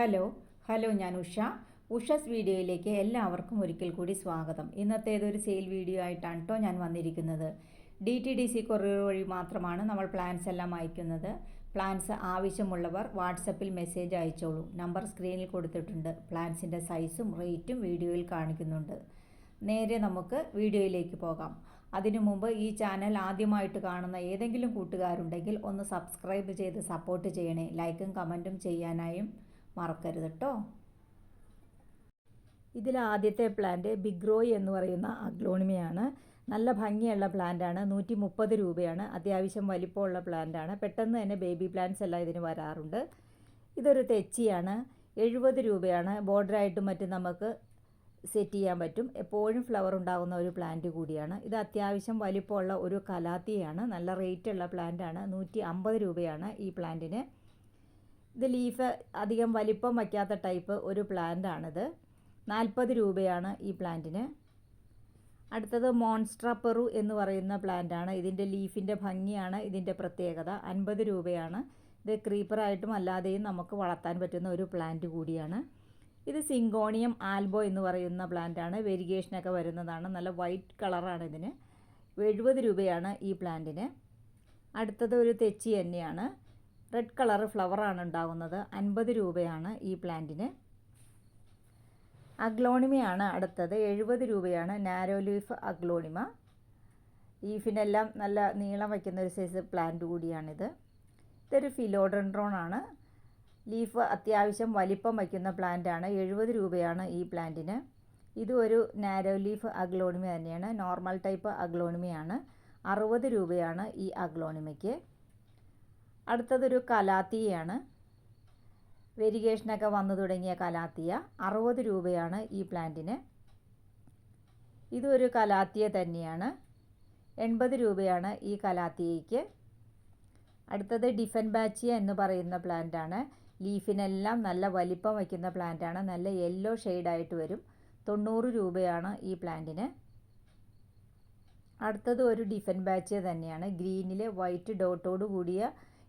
Hello hello ഞാൻ ഉഷ. ഉഷസ് വീഡിയോയിലേക്ക് എല്ലാവർക്കും ഒരിക്കൽ കൂടി സ്വാഗതം. ഇന്നത്തേതൊരു സെയിൽ വീഡിയോ ആയിട്ടാണ് കേട്ടോ ഞാൻ വന്നിരിക്കുന്നത്. D T D C courier വഴി മാത്രമാണ് നമ്മൾ പ്ലാൻസ് എല്ലാം അയക്കുന്നത്. പ്ലാൻസ് ആവശ്യമുള്ളവർ വാട്സപ്പിൽ മെസ്സേജ് അയച്ചോളൂ. നമ്പർ സ്ക്രീനിൽ കൊടുത്തിട്ടുണ്ട്. പ്ലാൻസിന്റെ സൈസും റേറ്റും വീഡിയോയിൽ കാണിക്കുന്നുണ്ട്. നേരെ നമുക്ക് വീഡിയോയിലേക്ക് പോകാം. അതിനു മുമ്പ് ഈ ചാനൽ ആദ്യമായിട്ട് കാണുന്ന ഏതെങ്കിലും കൂട്ടുകാരുണ്ടെങ്കിൽ ഒന്ന് സബ്സ്ക്രൈബ് ചെയ്ത് സപ്പോർട്ട് ചെയ്യണേ. ലൈക്കും കമന്റും ചെയ്യാനായും മറക്കരുത് കേട്ടോ ഇതിൽ ആദ്യത്തെ പ്ലാന്റ് ബിഗ്രോയ് എന്ന് പറയുന്ന അഗ്ലോണിമയാണ്. നല്ല ഭംഗിയുള്ള പ്ലാന്റാണ് നൂറ്റി മുപ്പത് രൂപയാണ്. അത്യാവശ്യം വലിപ്പമുള്ള പ്ലാന്റാണ് പെട്ടെന്ന് തന്നെ ബേബി പ്ലാന്റ്സ് എല്ലാം ഇതിന് വരാറുണ്ട്. ഇതൊരു തെച്ചിയാണ്. എഴുപത് രൂപയാണ്. ബോർഡറായിട്ടും മറ്റും നമുക്ക് സെറ്റ് ചെയ്യാൻ പറ്റും. എപ്പോഴും ഫ്ലവർ ഉണ്ടാകുന്ന ഒരു പ്ലാന്റ് കൂടിയാണ്. ഇത് അത്യാവശ്യം വലിപ്പമുള്ള ഒരു കലാത്തിയാണ്. നല്ല റേറ്റുള്ള പ്ലാന്റാണ് നൂറ്റി അമ്പത് രൂപയാണ് ഈ പ്ലാന്റിന് ഇത് ലീഫ് അധികം വലിപ്പം വയ്ക്കാത്ത ടൈപ്പ് ഒരു പ്ലാന്റാണിത് നാൽപ്പത് രൂപയാണ് ഈ പ്ലാന്റിന് അടുത്തത് മോൺസ്ട്ര പെറു എന്ന് പറയുന്ന പ്ലാന്റാണ് ഇതിന്റെ ലീഫിന്റെ ഭംഗിയാണ് ഇതിന്റെ പ്രത്യേകത. അൻപത് രൂപയാണ്. ഇത് ക്രീപ്പറായിട്ടും അല്ലാതെയും നമുക്ക് വളർത്താൻ പറ്റുന്ന ഒരു പ്ലാന്റ് കൂടിയാണ്. ഇത് സിങ്കോണിയം ആൽബോ എന്ന് പറയുന്ന പ്ലാന്റാണ് വെരിഗേഷനൊക്കെ വരുന്നതാണ്. നല്ല വൈറ്റ് കളറാണ് ഇതിന്. എഴുപത് രൂപയാണ് ഈ പ്ലാന്റിന് അടുത്തത് ഒരു തെച്ചി തന്നെയാണ്. റെഡ് കളർ ഫ്ലവറാണ് ഉണ്ടാകുന്നത് അൻപത് രൂപയാണ് ഈ പ്ലാന്റിന് അഗ്ലോണിമയാണ് അടുത്തത്. എഴുപത് രൂപയാണ് നാരോ ലീഫ് അഗ്ലോണിമ ലീഫിനെല്ലാം നല്ല നീളം വയ്ക്കുന്ന ഒരു സൈസ് പ്ലാന്റ് കൂടിയാണിത്. ഇതൊരു ഫിലോഡൻഡ്രോൺ ആണ്. ലീഫ് അത്യാവശ്യം വലിപ്പം വയ്ക്കുന്ന പ്ലാന്റാണ് എഴുപത് രൂപയാണ് ഈ പ്ലാന്റിന് ഇത് ഒരു നാരോ ലീഫ് അഗ്ലോണിമ തന്നെയാണ്. നോർമൽ ടൈപ്പ് അഗ്ലോണിമയാണ് അറുപത് രൂപയാണ് ഈ അഗ്ലോണിമയ്ക്ക് അടുത്തതൊരു കലാത്തിയാണ് വെരിഗേഷനൊക്കെ വന്നു തുടങ്ങിയ കലാത്തിയ. അറുപത് രൂപയാണ് ഈ പ്ലാന്റിന്. ഇതൊരു കലാത്തിയ തന്നെയാണ്. എൺപത് രൂപയാണ് ഈ കലാത്തിയയ്ക്ക്. അടുത്തത് ഡിഫൻ ബാച്ചിയ എന്ന് പറയുന്ന പ്ലാന്റാണ്. ലീഫിനെല്ലാം നല്ല വലിപ്പം വയ്ക്കുന്ന പ്ലാന്റാണ്. നല്ല യെല്ലോ ഷെയ്ഡായിട്ട് വരും. തൊണ്ണൂറ് രൂപയാണ് ഈ പ്ലാന്റിന്. അടുത്തത് ഒരു ഡിഫൻ ബാച്ചിയ തന്നെയാണ്. ഗ്രീനിലെ വൈറ്റ് ഡോട്ടോട് കൂടിയ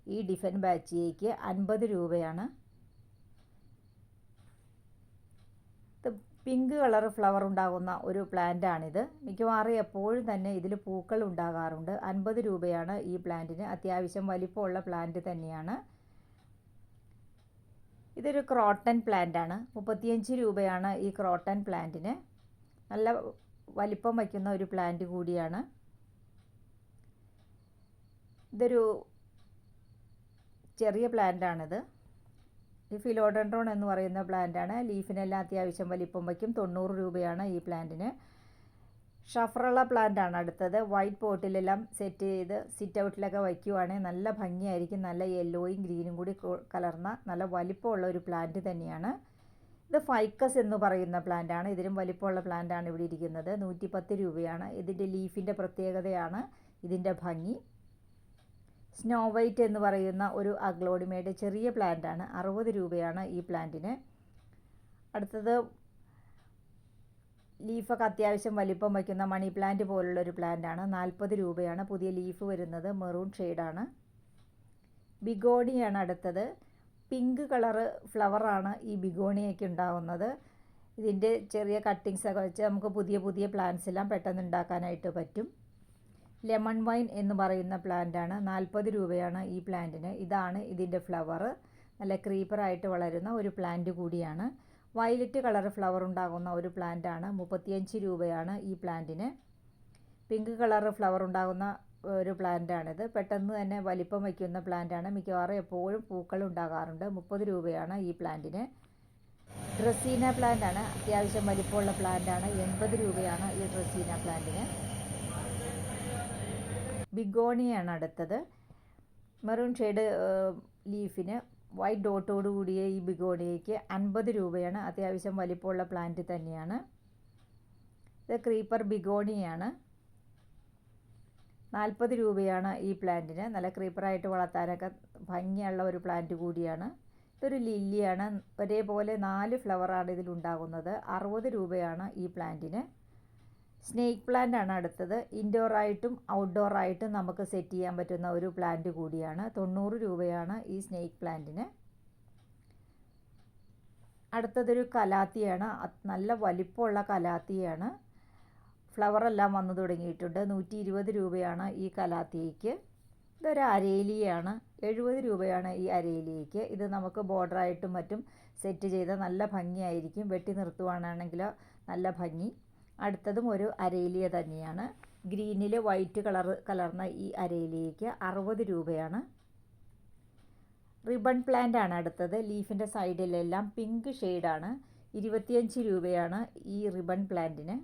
ഈ ഡിഫൻ ബാച്ചിയയ്ക്ക് അൻപത് രൂപയാണ്. പിങ്ക് കളർ ഫ്ലവർ ഉണ്ടാകുന്ന ഒരു പ്ലാന്റാണിത് മിക്കവാറും എപ്പോഴും തന്നെ ഇതിൽ പൂക്കൾ ഉണ്ടാകാറുണ്ട്. അൻപത് രൂപയാണ് ഈ പ്ലാന്റിന് അത്യാവശ്യം വലിപ്പമുള്ള പ്ലാന്റ് തന്നെയാണ്. ഇതൊരു ക്രോട്ടൺ പ്ലാന്റാണ് മുപ്പത്തിയഞ്ച് രൂപയാണ് ഈ ക്രോട്ടൻ പ്ലാന്റിന് നല്ല വലിപ്പം വയ്ക്കുന്ന ഒരു പ്ലാന്റ് കൂടിയാണ്. ഇതൊരു ചെറിയ പ്ലാന്റാണിത് ഈ ഫിലോഡൻഡ്രോൺ എന്ന് പറയുന്ന പ്ലാന്റ് പ്ലാന്റാണ് ലീഫിനെല്ലാം അത്യാവശ്യം വലിപ്പം വയ്ക്കും. തൊണ്ണൂറ് രൂപയാണ് ഈ പ്ലാന്റിന് ഷഫറുള്ള ആണ് അടുത്തത്. വൈറ്റ് പോട്ടിലെല്ലാം സെറ്റ് ചെയ്ത് സിറ്റ് ഔട്ടിലൊക്കെ വയ്ക്കുവാണെങ്കിൽ നല്ല ഭംഗിയായിരിക്കും. നല്ല യെല്ലോയും ഗ്രീനും കൂടി കലർന്ന നല്ല വലിപ്പമുള്ള ഒരു പ്ലാന്റ് തന്നെയാണ്. ഇത് ഫൈക്കസ് എന്ന് പറയുന്ന പ്ലാന്റ് ആണ്. ഇതിലും വലിപ്പമുള്ള പ്ലാന്റാണ് ഇവിടെ ഇരിക്കുന്നത്. നൂറ്റി പത്ത് രൂപയാണ്. ഇതിന്റെ ലീഫിന്റെ പ്രത്യേകതയാണ് ഇതിന്റെ ഭംഗി. സ്നോ വൈറ്റ് എന്ന് പറയുന്ന ഒരു അഗ്ലോഡിമയുടെ ചെറിയ പ്ലാന്റാണ് അറുപത് രൂപയാണ് ഈ പ്ലാന്റിന് അടുത്തത് ലീഫൊക്കെ അത്യാവശ്യം വലിപ്പം വയ്ക്കുന്ന മണി പ്ലാന്റ് പോലുള്ള ഒരു പ്ലാന്റാണ് നാൽപ്പത് രൂപയാണ്. പുതിയ ലീഫ് വരുന്നത് മെറൂൺ ഷെയ്ഡാണ് ബിഗോണിയാണ് അടുത്തത്. പിങ്ക് കളറ് ഫ്ലവറാണ് ഈ ബിഗോണിയൊക്കെ ഉണ്ടാവുന്നത്. ഇതിന്റെ ചെറിയ കട്ടിങ്സൊക്കെ വെച്ച് നമുക്ക് പുതിയ പുതിയ പ്ലാന്റ്സ് എല്ലാം പെട്ടെന്ന് ഉണ്ടാക്കാനായിട്ട് പറ്റും. ലെമൺ വൈൻ എന്ന് പറയുന്ന പ്ലാന്റാണ് നാൽപ്പത് രൂപയാണ് ഈ പ്ലാന്റിന് ഇതാണ് ഇതിന്റെ ഫ്ലവർ നല്ല ക്രീപ്പറായിട്ട് വളരുന്ന ഒരു പ്ലാന്റ് കൂടിയാണ്. വയലറ്റ് കളർ ഫ്ലവർ ഉണ്ടാകുന്ന ഒരു പ്ലാന്റാണ് മുപ്പത്തിയഞ്ച് രൂപയാണ് ഈ പ്ലാന്റിന് പിങ്ക് കളർ ഫ്ലവർ ഉണ്ടാകുന്ന ഒരു പ്ലാന്റാണിത് പെട്ടെന്ന് തന്നെ വലിപ്പം വയ്ക്കുന്ന പ്ലാന്റാണ് മിക്കവാറും എപ്പോഴും പൂക്കൾ ഉണ്ടാകാറുണ്ട്. മുപ്പത് രൂപയാണ് ഈ പ്ലാന്റിന് ഡ്രസ്സീന പ്ലാന്റാണ് അത്യാവശ്യം വലിപ്പമുള്ള പ്ലാന്റാണ് എൺപത് രൂപയാണ് ഈ ഡ്രസ്സീന പ്ലാന്റിന് ബിഗോണിയാണ് അടുത്തത്. മെറൂൺ ഷെയ്ഡ് ലീഫിന് വൈറ്റ് ഡോട്ടോട് കൂടിയ ഈ ബിഗോണിയയ്ക്ക് അൻപത് രൂപയാണ്. അത്യാവശ്യം വലിപ്പമുള്ള പ്ലാന്റ് തന്നെയാണ്. ഇത് ക്രീപ്പർ ബിഗോണിയാണ്. നാൽപ്പത് രൂപയാണ് ഈ പ്ലാന്റിന് നല്ല ക്രീപ്പറായിട്ട് വളർത്താനൊക്കെ ഭംഗിയുള്ള ഒരു പ്ലാന്റ് കൂടിയാണ്. ഇതൊരു ലില്ലിയാണ് ഒരേപോലെ നാല് ഫ്ലവറാണ് ഇതിലുണ്ടാകുന്നത്. അറുപത് രൂപയാണ് ഈ പ്ലാന്റിന് സ്നേക്ക് പ്ലാന്റ് ആണ് അടുത്തത്. ഇൻഡോർ ആയിട്ടും ഔട്ട്ഡോർ ആയിട്ടും നമുക്ക് സെറ്റ് ചെയ്യാൻ പറ്റുന്ന ഒരു പ്ലാന്റ് കൂടിയാണ്. തൊണ്ണൂറ് രൂപയാണ് ഈ സ്നേക്ക് പ്ലാന്റിന് അടുത്തതൊരു കലാത്തിയാണ്. നല്ല വലിപ്പമുള്ള കലാത്തിയാണ്. ഫ്ലവർ എല്ലാം വന്നു തുടങ്ങിയിട്ടുണ്ട്. നൂറ്റി ഇരുപത് രൂപയാണ് ഈ കലാത്തിയയ്ക്ക്. ഇതൊരു അരേലിയാണ്. എഴുപത് രൂപയാണ് ഈ അരേലിയയ്ക്ക്. ഇത് നമുക്ക് ബോർഡറായിട്ടും മറ്റും സെറ്റ് ചെയ്ത നല്ല ഭംഗിയായിരിക്കും. വെട്ടി നിർത്തുവാനാണെങ്കിലോ നല്ല ഭംഗി. അടുത്തതും ഒരു അരയിലിയ തന്നെയാണ്. ഗ്രീനിൽ വൈറ്റ് കളർ കലർന്ന ഈ അരയിലിയക്ക് അറുപത് രൂപയാണ്. റിബൺ പ്ലാന്റ് ആണ് അടുത്തത്. ലീഫിന്റെ സൈഡിലെല്ലാം പിങ്ക് ഷെയ്ഡാണ്. ഇരുപത്തിയഞ്ച് രൂപയാണ് ഈ റിബൺ പ്ലാന്റിന്.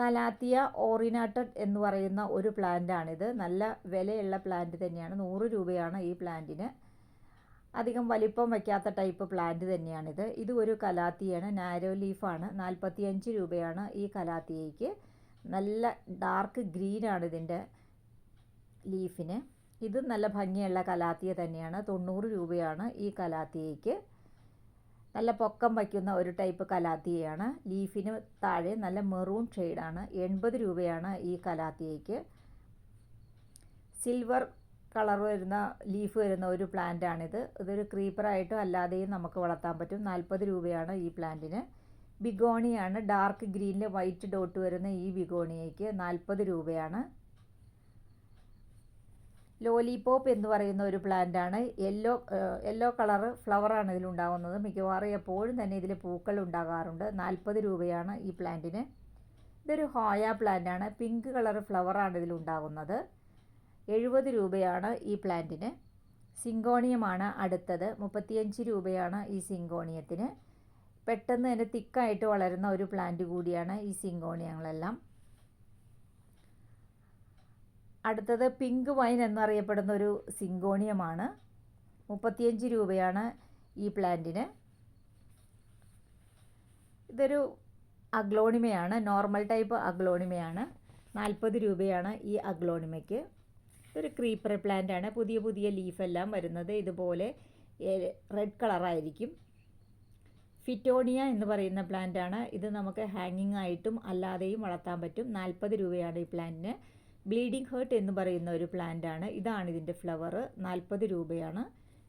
കലാത്തിയ ഓറിനാട്ടഡ് എന്ന് പറയുന്ന ഒരു പ്ലാന്റാണിത്. നല്ല വിലയുള്ള പ്ലാന്റ് തന്നെയാണ്. നൂറ് രൂപയാണ് ഈ പ്ലാന്റിന്. അധികം വലിപ്പം വയ്ക്കാത്ത ടൈപ്പ് പ്ലാന്റ് തന്നെയാണിത്. ഇത് ഒരു കലാത്തിയാണ് നാരോ ലീഫാണ് നാൽപ്പത്തിയഞ്ച് രൂപയാണ് ഈ കലാത്തിയയ്ക്ക്. നല്ല ഡാർക്ക് ഗ്രീനാണ് ഇതിന്റെ ലീഫിന് ഇത് നല്ല ഭംഗിയുള്ള കലാത്തിയ തന്നെയാണ്. തൊണ്ണൂറ് രൂപയാണ് ഈ കലാത്തിയയ്ക്ക്. നല്ല പൊക്കം വയ്ക്കുന്ന ഒരു ടൈപ്പ് കലാത്തിയയാണ്. ലീഫിന് താഴെ നല്ല മെറൂൺ ഷെയ്ഡാണ് എൺപത് രൂപയാണ് ഈ കലാത്തിയയ്ക്ക്. സിൽവർ കളർ വരുന്ന ലീഫ് വരുന്ന ഒരു പ്ലാന്റാണിത് ഇതൊരു ക്രീപ്പറായിട്ടും അല്ലാതെയും നമുക്ക് വളർത്താൻ പറ്റും. നാൽപ്പത് രൂപയാണ് ഈ പ്ലാന്റിന് ബിഗോണിയാണ്. ഡാർക്ക് ഗ്രീനിൽ വൈറ്റ് ഡോട്ട് വരുന്ന ഈ ബിഗോണിയയ്ക്ക് നാൽപ്പത് രൂപയാണ്. ലോലിപോപ്പ് എന്ന് പറയുന്ന ഒരു പ്ലാന്റാണ് യെല്ലോ യെല്ലോ കളറ് ഫ്ലവറാണ് ഇതിലുണ്ടാകുന്നത് മിക്കവാറും എപ്പോഴും തന്നെ ഇതിൽ പൂക്കൾ ഉണ്ടാകാറുണ്ട്. നാൽപ്പത് രൂപയാണ് ഈ പ്ലാന്റിന് ഇതൊരു ഹോയ പ്ലാന്റാണ് പിങ്ക് കളർ ഫ്ലവറാണ് ഇതിലുണ്ടാകുന്നത് എഴുപത് രൂപയാണ് ഈ പ്ലാന്റിന്. സിങ്കോണിയമാണ് അടുത്തത്. മുപ്പത്തിയഞ്ച് രൂപയാണ് ഈ സിങ്കോണിയത്തിന്. പെട്ടെന്ന് തന്നെ തിക്കായിട്ട് വളരുന്ന ഒരു പ്ലാന്റ് കൂടിയാണ് ഈ സിങ്കോണിയങ്ങളെല്ലാം. അടുത്തത് പിങ്ക് വൈൻ എന്നറിയപ്പെടുന്ന ഒരു സിങ്കോണിയമാണ്. മുപ്പത്തിയഞ്ച് രൂപയാണ് ഈ പ്ലാന്റിന്. ഇതൊരു അഗ്ലോണിമയാണ്. Normal type അഗ്ലോണിമയാണ്. നാൽപ്പത് രൂപയാണ് ഈ അഗ്ലോണിമയ്ക്ക്. ഇതൊരു ക്രീപ്പർ പ്ലാന്റ് ആണ്. പുതിയ പുതിയ ലീഫെല്ലാം വരുന്നത് ഇതുപോലെ റെഡ് കളറായിരിക്കും ഫിറ്റോണിയ എന്ന് പറയുന്ന പ്ലാന്റ് ആണ്. ഇത് നമുക്ക് ഹാങ്ങിങ് ആയിട്ടും അല്ലാതെയും വളർത്താൻ പറ്റും. നാൽപ്പത് രൂപയാണ് ഈ പ്ലാന്റിന് ബ്ലീഡിംഗ് ഹേർട്ട് എന്ന് പറയുന്ന ഒരു പ്ലാന്റ് ആണ്. ഇതാണ് ഇതിന്റെ ഫ്ലവർ നാൽപ്പത് രൂപയാണ്.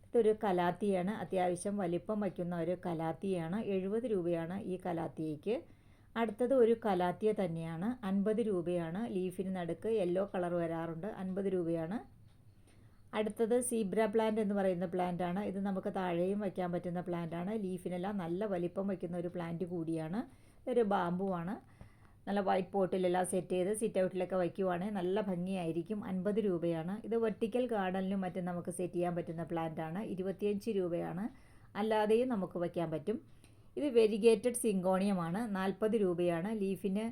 ഇതൊരു കലാത്തിയാണ്. അത്യാവശ്യം വലിപ്പം വയ്ക്കുന്ന ഒരു കലാത്തിയാണ്. എഴുപത് രൂപയാണ് ഈ കലാത്തിയയ്ക്ക്. അടുത്തത് ഒരു കലാത്തിയ തന്നെയാണ്. അൻപത് രൂപയാണ് ലീഫിന് നടുക്ക് യെല്ലോ കളർ വരാറുണ്ട്. അൻപത് രൂപയാണ്. അടുത്തത് സീബ്ര പ്ലാന്റ് എന്ന് പറയുന്ന പ്ലാന്റ് ആണ്. ഇത് നമുക്ക് താഴെയും വയ്ക്കാൻ പറ്റുന്ന പ്ലാന്റ് ആണ്. ലീഫിനെല്ലാം നല്ല വലിപ്പം വയ്ക്കുന്ന ഒരു പ്ലാന്റ് കൂടിയാണ്. ഇതൊരു ബാമ്പുവാണ് നല്ല വൈറ്റ് പോട്ടിലെല്ലാം സെറ്റ് ചെയ്ത് സിറ്റ് ഔട്ടിലൊക്കെ വയ്ക്കുവാണെങ്കിൽ നല്ല ഭംഗിയായിരിക്കും. അൻപത് രൂപയാണ്. ഇത് വെർട്ടിക്കൽ ഗാർഡനിലും മറ്റും നമുക്ക് സെറ്റ് ചെയ്യാൻ പറ്റുന്ന പ്ലാന്റ് ആണ്. ഇരുപത്തിയഞ്ച് രൂപയാണ്. അല്ലാതെയും നമുക്ക് വയ്ക്കാൻ പറ്റും. ഇത് വെരിഗേറ്റഡ് സിങ്കോണിയമാണ്. നാൽപ്പത് രൂപയാണ്. ലീഫിന്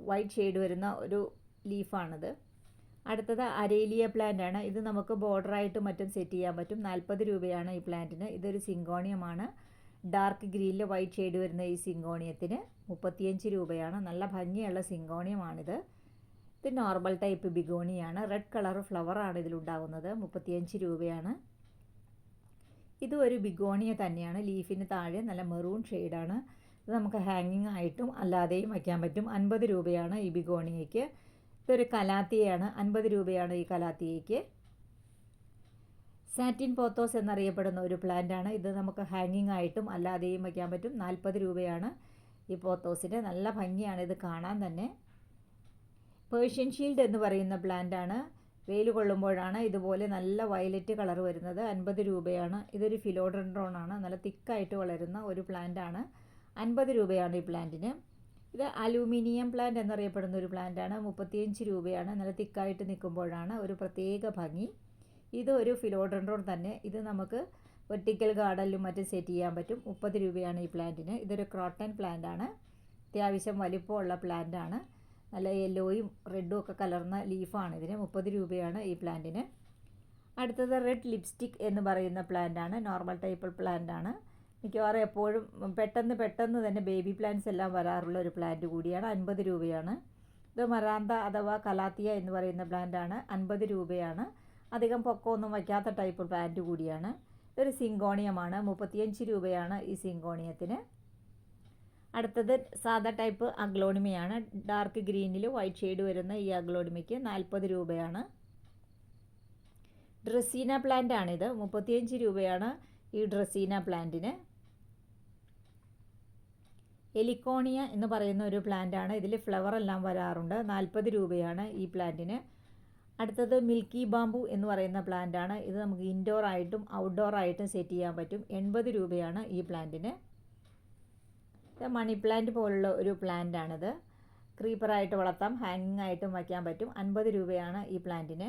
വൈറ്റ് ഷെയ്ഡ് വരുന്ന ഒരു ലീഫാണിത്. അടുത്തത് അരേലിയ പ്ലാന്റ് ആണ്. ഇത് നമുക്ക് ബോർഡറായിട്ട് മറ്റും സെറ്റ് ചെയ്യാൻ പറ്റും. നാൽപ്പത് രൂപയാണ് ഈ പ്ലാന്റിന് ഇതൊരു സിങ്കോണിയമാണ്. ഡാർക്ക് ഗ്രീനിൽ വൈറ്റ് ഷെയ്ഡ് വരുന്ന ഈ സിങ്കോണിയത്തിന് മുപ്പത്തിയഞ്ച് രൂപയാണ്. നല്ല ഭംഗിയുള്ള സിങ്കോണിയമാണിത്. ഇത് നോർമൽ ടൈപ്പ് ബിഗോണിയാണ്. റെഡ് കളർ ഫ്ലവറാണ് ഇതിലുണ്ടാകുന്നത് മുപ്പത്തിയഞ്ച് രൂപയാണ്. ഇതും ഒരു ബിഗോണിയ തന്നെയാണ്. ലീഫിന് താഴെ നല്ല മെറൂൺ ഷെയ്ഡാണ്. ഇത് നമുക്ക് ഹാങ്ങിങ് ആയിട്ടും അല്ലാതെയും വയ്ക്കാൻ പറ്റും. അൻപത് രൂപയാണ് ഈ ബിഗോണിയയ്ക്ക്. ഇതൊരു കലാത്തിയാണ് അൻപത് രൂപയാണ് ഈ കലാത്തിയയ്ക്ക്. സാറ്റിൻ പോത്തോസ് എന്നറിയപ്പെടുന്ന ഒരു പ്ലാന്റാണ് ഇത് നമുക്ക് ഹാങ്ങിങ് ആയിട്ടും അല്ലാതെയും വയ്ക്കാൻ പറ്റും. നാൽപ്പത് രൂപയാണ് ഈ പോത്തോസിന് നല്ല ഭംഗിയാണ് ഇത് കാണാൻ തന്നെ. പേർഷ്യൻ ഷീൽഡ് എന്ന് പറയുന്ന പ്ലാന്റാണ് വെയിൽ കൊള്ളുമ്പോഴാണ് ഇതുപോലെ നല്ല വയലറ്റ് കളർ വരുന്നത്. അൻപത് രൂപയാണ്. ഇതൊരു ഫിലോഡ്രോൺ ആണ് നല്ല തിക്കായിട്ട് വളരുന്ന ഒരു പ്ലാന്റ് ആണ്. അൻപത് രൂപയാണ് ഈ പ്ലാന്റിന് ഇത് അലൂമിനിയം പ്ലാന്റ് എന്നറിയപ്പെടുന്ന ഒരു പ്ലാന്റാണ് മുപ്പത്തിയഞ്ച് രൂപയാണ്. നല്ല തിക്കായിട്ട് നിൽക്കുമ്പോഴാണ് ഒരു പ്രത്യേക ഭംഗി. ഇത് ഒരു ഫിലോഡൻഡ്രോൺ തന്നെ. ഇത് നമുക്ക് വെർട്ടിക്കൽ ഗാർഡനിലും മറ്റും സെറ്റ് ചെയ്യാൻ പറ്റും. മുപ്പത് രൂപയാണ് ഈ പ്ലാന്റിന് ഇതൊരു ക്രോട്ടൺ പ്ലാന്റ് ആണ്. അത്യാവശ്യം വലിപ്പമുള്ള പ്ലാന്റ് ആണ്. നല്ല യെല്ലോയും റെഡും ഒക്കെ കലർന്ന ലീഫാണ് ഇതിന് മുപ്പത് രൂപയാണ് ഈ പ്ലാന്റിന് അടുത്തത് റെഡ് ലിപ്സ്റ്റിക് എന്ന് പറയുന്ന പ്ലാന്റ് ആണ് നോർമൽ ടൈപ്പ് പ്ലാന്റ് ആണ് മിക്കവാറും എപ്പോഴും പെട്ടെന്ന് പെട്ടെന്ന് തന്നെ ബേബി പ്ലാന്റ്സ് എല്ലാം വരാറുള്ള ഒരു പ്ലാന്റ് കൂടിയാണ്. അൻപത് രൂപയാണ്. ഇത് മറാന്ത അഥവാ കലാത്തിയ എന്ന് പറയുന്ന പ്ലാന്റ് ആണ് അൻപത് രൂപയാണ്. അധികം പൊക്കമൊന്നും വയ്ക്കാത്ത ടൈപ്പ് പ്ലാന്റ് കൂടിയാണ്. ഇതൊരു സിങ്കോണിയമാണ്. മുപ്പത്തിയഞ്ച് രൂപയാണ് ഈ സിങ്കോണിയത്തിന്. അടുത്തത് സാധാ ടൈപ്പ് അഗ്ലോണിമയാണ്. ഡാർക്ക് ഗ്രീനിൽ വൈറ്റ് ഷെയ്ഡ് വരുന്ന ഈ അഗ്ലോണിമയ്ക്ക് നാൽപ്പത് രൂപയാണ്. ഡ്രസീന പ്ലാന്റ് ആണിത്. മുപ്പത്തിയഞ്ച് രൂപയാണ് ഈ ഡ്രസീന പ്ലാന്റിന് എലിക്കോണിയ എന്ന് പറയുന്ന ഒരു പ്ലാന്റാണ് ഇതിൽ ഫ്ലവർ എല്ലാം വരാറുണ്ട്. നാൽപ്പത് രൂപയാണ് ഈ പ്ലാന്റിന് അടുത്തത് മിൽക്കി ബാമ്പു എന്ന് പറയുന്ന പ്ലാന്റാണ് ഇത് നമുക്ക് ഇൻഡോർ ആയിട്ടും ഔട്ട്ഡോർ ആയിട്ടും സെറ്റ് ചെയ്യാൻ പറ്റും. എൺപത് രൂപയാണ് ഈ പ്ലാന്റിന് ഇത് മണി പ്ലാന്റ് പോലുള്ള ഒരു പ്ലാന്റാണിത് ക്രീപ്പറായിട്ട് വളർത്താം ഹാങ്ങിങ് ആയിട്ടും വയ്ക്കാൻ പറ്റും. അൻപത് രൂപയാണ് ഈ പ്ലാന്റിന്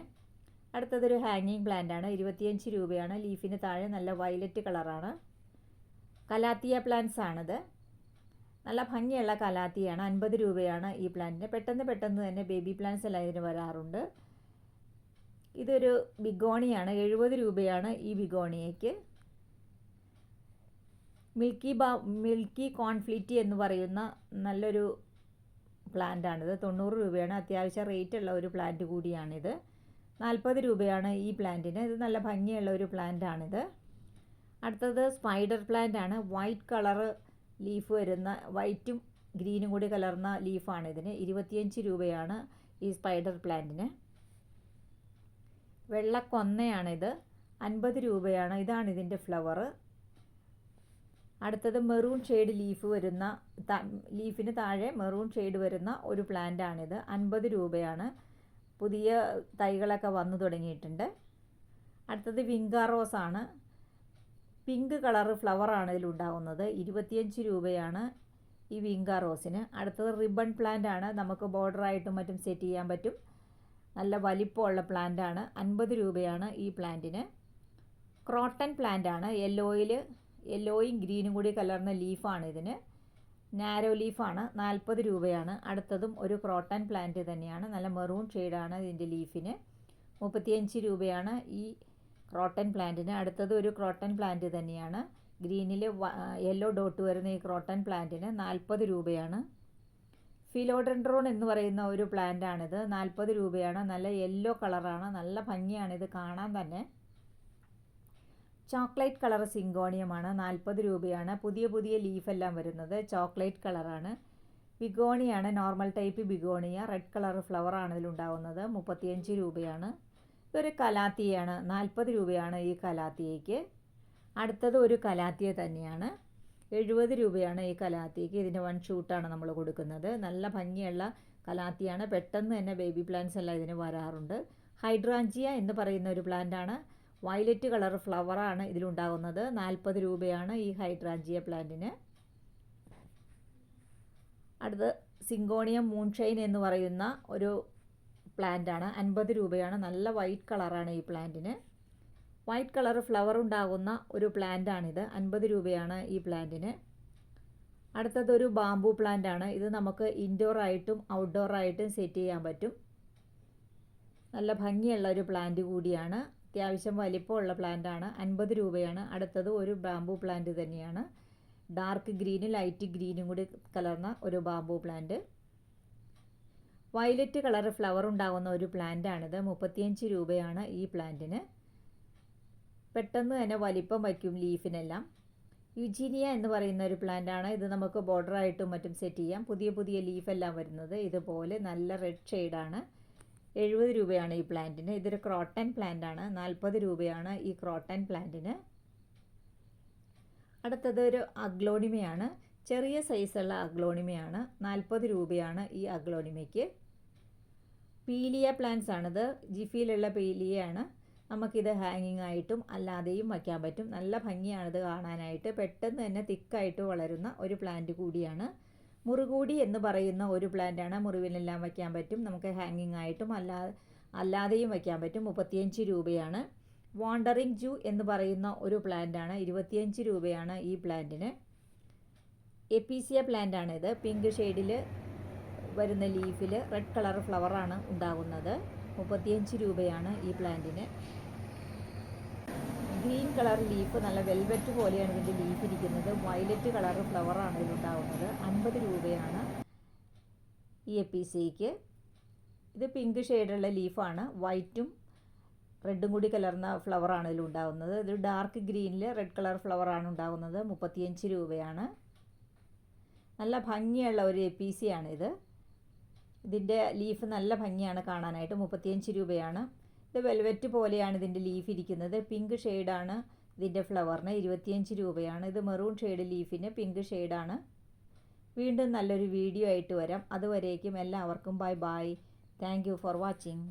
അടുത്തതൊരു ഹാങ്ങിങ് പ്ലാന്റാണ് ഇരുപത്തിയഞ്ച് രൂപയാണ്. ലീഫിന് താഴെ നല്ല വയലറ്റ് കളറാണ് കലാത്തിയ പ്ലാന്റ്സ് ആണിത്. നല്ല ഭംഗിയുള്ള കലാത്തിയാണ്. അൻപത് രൂപയാണ് ഈ പ്ലാന്റിന് പെട്ടെന്ന് പെട്ടെന്ന് തന്നെ ബേബി പ്ലാന്റ്സ് എല്ലാം ഇതിന് വരാറുണ്ട്. ഇതൊരു ബിഗോണിയാണ്. എഴുപത് രൂപയാണ് ഈ ബിഗോണിയയ്ക്ക്. മിൽക്കി ബാ മിൽക്കി കോൺഫ്ലിറ്റി എന്ന് പറയുന്ന നല്ലൊരു പ്ലാന്റാണിത്. തൊണ്ണൂറ് രൂപയാണ്. അത്യാവശ്യം റേറ്റ് ഉള്ള ഒരു പ്ലാന്റ് കൂടിയാണിത്. നാൽപ്പത് രൂപയാണ് ഈ പ്ലാന്റിന്. ഇത് നല്ല ഭംഗിയുള്ള ഒരു പ്ലാന്റാണിത്. അടുത്തത് സ്പൈഡർ പ്ലാന്റ് ആണ് വൈറ്റ് കളറ് ലീഫ് വരുന്ന വൈറ്റും ഗ്രീനും കൂടി കലർന്ന ലീഫാണ് ഇതിന് ഇരുപത്തിയഞ്ച് രൂപയാണ് ഈ സ്പൈഡർ പ്ലാന്റിന്. വെള്ളക്കൊന്നയാണിത് അൻപത് രൂപയാണ്. ഇതാണ് ഇതിന്റെ ഫ്ലവർ അടുത്തത് മെറൂൺ ഷെയ്ഡ് ലീഫ് വരുന്ന ലീഫിന് താഴെ മെറൂൺ ഷെയ്ഡ് വരുന്ന ഒരു പ്ലാന്റ് ആണിത്. അൻപത് രൂപയാണ്. പുതിയ തൈകളൊക്കെ വന്നു തുടങ്ങിയിട്ടുണ്ട്. അടുത്തത് വിങ്കാ ആണ്. പിങ്ക് കളറ് ഫ്ലവറാണ് ഇതിലുണ്ടാകുന്നത് ഇരുപത്തിയഞ്ച് രൂപയാണ് ഈ വിങ്കാ റോസിന് അടുത്തത് റിബൺ പ്ലാന്റ് ആണ്. നമുക്ക് ബോർഡറായിട്ടും മറ്റും സെറ്റ് ചെയ്യാൻ പറ്റും. നല്ല വലിപ്പമുള്ള പ്ലാന്റ് ആണ്. അൻപത് രൂപയാണ് ഈ പ്ലാന്റിന് ക്രോട്ടൺ പ്ലാന്റ് ആണ്. യെല്ലോയിൽ യെല്ലോയും ഗ്രീനും കൂടി കലർന്ന ലീഫാണ് ഇതിന്. നാരോ ലീഫാണ് നാൽപ്പത് രൂപയാണ്. അടുത്തതും ഒരു ക്രോട്ടൺ പ്ലാന്റ് തന്നെയാണ്. നല്ല മെറൂൺ ഷെയ്ഡാണ് ഇതിന്റെ ലീഫിന് മുപ്പത്തിയഞ്ച് രൂപയാണ് ഈ ക്രോട്ടൺ പ്ലാന്റിന് അടുത്തത് ഒരു ക്രോട്ടൺ പ്ലാന്റ് തന്നെയാണ്. ഗ്രീനിൽ യെല്ലോ ഡോട്ട് വരുന്ന ഈ ക്രോട്ടൺ പ്ലാന്റിന് നാൽപ്പത് രൂപയാണ്. ഫിലോഡൻഡ്രോൺ എന്ന് പറയുന്ന ഒരു പ്ലാന്റാണിത് നാൽപ്പത് രൂപയാണ്. നല്ല യെല്ലോ കളറാണ് നല്ല ഭംഗിയാണ് ഇത് കാണാൻ തന്നെ. ചോക്ലേറ്റ് കളർ സിങ്കോണിയമാണ് നാൽപ്പത് രൂപയാണ്. പുതിയ പുതിയ ലീഫെല്ലാം വരുന്നത്. ചോക്ലേറ്റ് കളറാണ് ബിഗോണിയാണ് normal type begonia red colour ഫ്ലവറാണ് ഇതിലുണ്ടാകുന്നത് മുപ്പത്തിയഞ്ച് രൂപയാണ്. ഇതൊരു കലാത്തിയാണ്. നാൽപ്പത് രൂപയാണ് ഈ കലാത്തിയയ്ക്ക്. അടുത്തത് ഒരു കലാത്തിയ തന്നെയാണ്. എഴുപത് രൂപയാണ് ഈ കലാത്തിക്ക് ഇതിന്റെ വൺ ഷൂട്ടാണ് നമ്മൾ കൊടുക്കുന്നത്. നല്ല ഭംഗിയുള്ള കലാത്തിയാണ്. പെട്ടെന്ന് തന്നെ ബേബി പ്ലാന്റ്സ് എല്ലാം ഇതിന് വരാറുണ്ട്. ഹൈഡ്രാഞ്ചിയ എന്ന് പറയുന്ന ഒരു പ്ലാന്റാണ് വയലറ്റ് കളർ ഫ്ലവറാണ് ഇതിലുണ്ടാകുന്നത്. നാൽപ്പത് രൂപയാണ് ഈ ഹൈഡ്രാഞ്ചിയ പ്ലാന്റിന്. അടുത്ത് സിങ്കോണിയം മൂൺഷൈൻ എന്ന് പറയുന്ന ഒരു പ്ലാന്റാണ്. അൻപത് രൂപയാണ്. നല്ല വൈറ്റ് കളറാണ് ഈ പ്ലാന്റിന്. വൈറ്റ് കളർ ഫ്ലവർ ഉണ്ടാകുന്ന ഒരു പ്ലാന്റാണിത്. അൻപത് രൂപയാണ് ഈ പ്ലാന്റിന്. അടുത്തതൊരു ബാംബു പ്ലാന്റ് ആണ് ഇത് നമുക്ക് ഇൻഡോർ ആയിട്ടും ഔട്ട്ഡോർ ആയിട്ടും സെറ്റ് ചെയ്യാൻ പറ്റും. നല്ല ഭംഗിയുള്ള ഒരു പ്ലാന്റ് കൂടിയാണ്. അത്യാവശ്യം വലിപ്പമുള്ള പ്ലാന്റ് ആണ്. അൻപത് രൂപയാണ്. അടുത്തത് ഒരു ബാംബു പ്ലാന്റ് തന്നെയാണ്. ഡാർക്ക് ഗ്രീനും ലൈറ്റ് ഗ്രീനും കൂടി കലർന്ന ഒരു bamboo plant violet colour flower ഉണ്ടാകുന്ന ഒരു പ്ലാന്റ് ആണിത്. മുപ്പത്തിയഞ്ച് രൂപയാണ് ഈ പ്ലാന്റിന് പെട്ടെന്ന് തന്നെ വലിപ്പം വയ്ക്കും ലീഫിനെല്ലാം യുജീനിയ എന്ന് പറയുന്ന ഒരു പ്ലാന്റ് ആണ്. ഇത് നമുക്ക് ബോർഡറായിട്ടും മറ്റും സെറ്റ് ചെയ്യാം. പുതിയ പുതിയ ലീഫെല്ലാം വരുന്നത് ഇതുപോലെ നല്ല റെഡ് ഷെയ്ഡാണ് എഴുപത് രൂപയാണ് ഈ പ്ലാന്റിന്. ഇതൊരു ക്രോട്ടൻ പ്ലാന്റ് ആണ് നാൽപ്പത് രൂപയാണ് ഈ ക്രോട്ടൻ പ്ലാന്റിന്. അടുത്തത് ഒരു അഗ്ലോണിമയാണ്. ചെറിയ സൈസുള്ള അഗ്ലോണിമയാണ്. നാൽപ്പത് രൂപയാണ് ഈ അഗ്ലോണിമയ്ക്ക്. പീലിയ പ്ലാന്റ്സ് ആണിത്. ജിഫിയിലുള്ള പീലിയയാണ്. നമുക്കിത് ഹാങ്ങിങ് ആയിട്ടും അല്ലാതെയും വയ്ക്കാൻ പറ്റും. നല്ല ഭംഗിയാണിത് കാണാനായിട്ട്. പെട്ടെന്ന് തന്നെ തിക്കായിട്ട് വളരുന്ന ഒരു പ്ലാന്റ് കൂടിയാണ്. മുറുകൂടി എന്ന് പറയുന്ന ഒരു പ്ലാന്റാണ് മുറിവിലെല്ലാം വയ്ക്കാൻ പറ്റും. നമുക്ക് ഹാങ്ങിങ് ആയിട്ടും അല്ലാ അല്ലാതെയും വയ്ക്കാൻ പറ്റും. മുപ്പത്തിയഞ്ച് രൂപയാണ്. വാണ്ടറിങ് ജൂ എന്ന് പറയുന്ന ഒരു പ്ലാന്റാണ് ഇരുപത്തിയഞ്ച് രൂപയാണ് ഈ പ്ലാന്റിന് എപ്പീസിയ പ്ലാന്റാണ് ഇത്. പിങ്ക് ഷെയ്ഡിൽ വരുന്ന ലീഫിൽ റെഡ് കളർ ഫ്ലവറാണ് ഉണ്ടാകുന്നത് മുപ്പത്തിയഞ്ച് രൂപയാണ് ഈ പ്ലാന്റിന് ഗ്രീൻ കളർ ലീഫ് നല്ല വെൽവെറ്റ് പോലെയാണ് ഇതിന്റെ ലീഫ് ഇരിക്കുന്നത്. വയലറ്റ് കളർ ഫ്ലവറാണ് ഇതിലുണ്ടാകുന്നത് അൻപത് രൂപയാണ് ഈ എപ്പീസിക്ക് ഇത് പിങ്ക് ഷെയ്ഡുള്ള ലീഫാണ്. വൈറ്റും റെഡും കൂടി കലർന്ന ഫ്ലവറാണ് ഇതിലുണ്ടാവുന്നത്. ഇത് ഡാർക്ക് ഗ്രീനിൽ റെഡ് കളർ ഫ്ലവറാണ് ഉണ്ടാകുന്നത് മുപ്പത്തിയഞ്ച് രൂപയാണ്. നല്ല ഭംഗിയുള്ള ഒരു എപ്പീസിയാണ് ഇത് ഇതിന്റെ ലീഫ് നല്ല ഭംഗിയാണ് കാണാനായിട്ട്. മുപ്പത്തിയഞ്ച് രൂപയാണ്. ഇത് വെൽവെറ്റ് പോലെയാണ് ഇതിന്റെ ലീഫ് ഇരിക്കുന്നത്. പിങ്ക് ഷെയ്ഡാണ് ഇതിന്റെ ഫ്ലവറിന് ഇരുപത്തിയഞ്ച് രൂപയാണ്. ഇത് മെറൂൺ ഷെയ്ഡ് ലീഫിന് പിങ്ക് ഷെയ്ഡാണ്. വീണ്ടും നല്ലൊരു വീഡിയോ ആയിട്ട് വരാം. അതുവരേക്കും എല്ലാവർക്കും bye bye. Thank for watching.